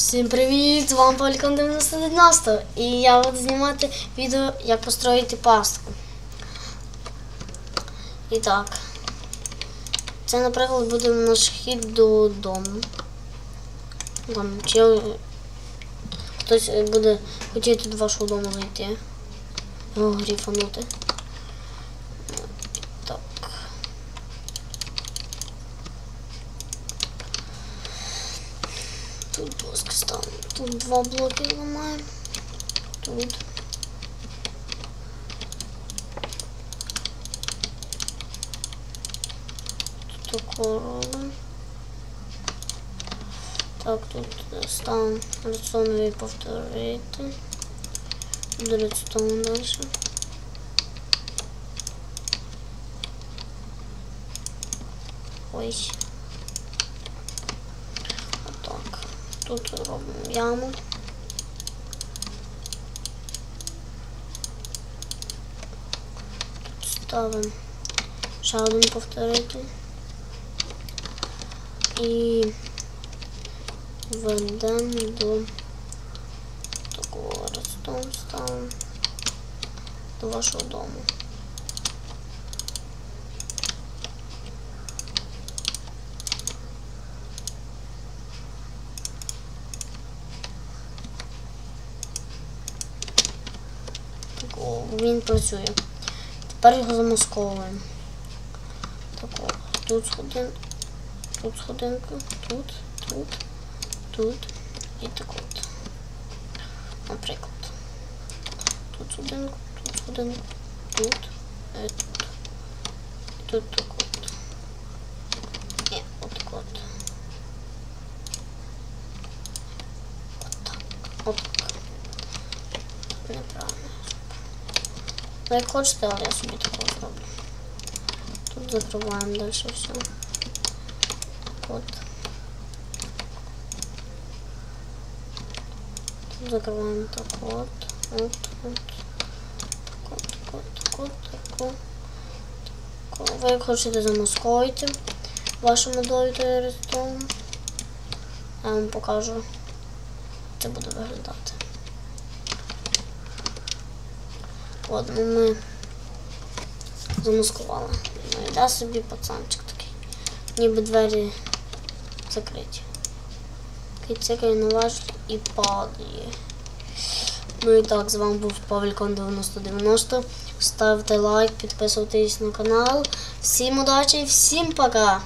Всім привіт! З вами Полікон 9090 і я буду знімати відео, як построїти пастку. І так. Це, наприклад, буде наш хід додому. Там, чи хтось буде хотіти до вашого дому зайти. Його гріфанути. Так. Тут блоки ставимо. Тут два блоки ламаємо. Тут. Тут тако робимо. Так, тут ставимо редстонові повторити. До редстону далі. Ой. Отак. Тут робимо яму. Тут ставимо ще один. І ведемо до такого redstone ставимо до вашого дому. Він працює. Тепер його замасковуємо. Тако, тут сходинка, тут сходинка, тут, тут, тут і так от. Наприклад. Тут сходинка, тут сходинка, тут, і тут. І тут так от. І отак от. Отак. Отак. Неправильно. Ну, як хочете, але я собі такого зроблю. Тут закриваємо далі все. От. Тут закриваємо так от. От, от. От, от. Ви хочете замаскуйте вашому довідою рестом. Я вам покажу. як Це буде виглядати. Ну ми замаскували. Ну, йде собі пацанчик такий. Ніби двері закриті. Такий цикає на ваш і падає. Ну і так, з вами був Павелькон 9090. Ставте лайк, підписуйтесь на канал. Всім удачі, всім пока!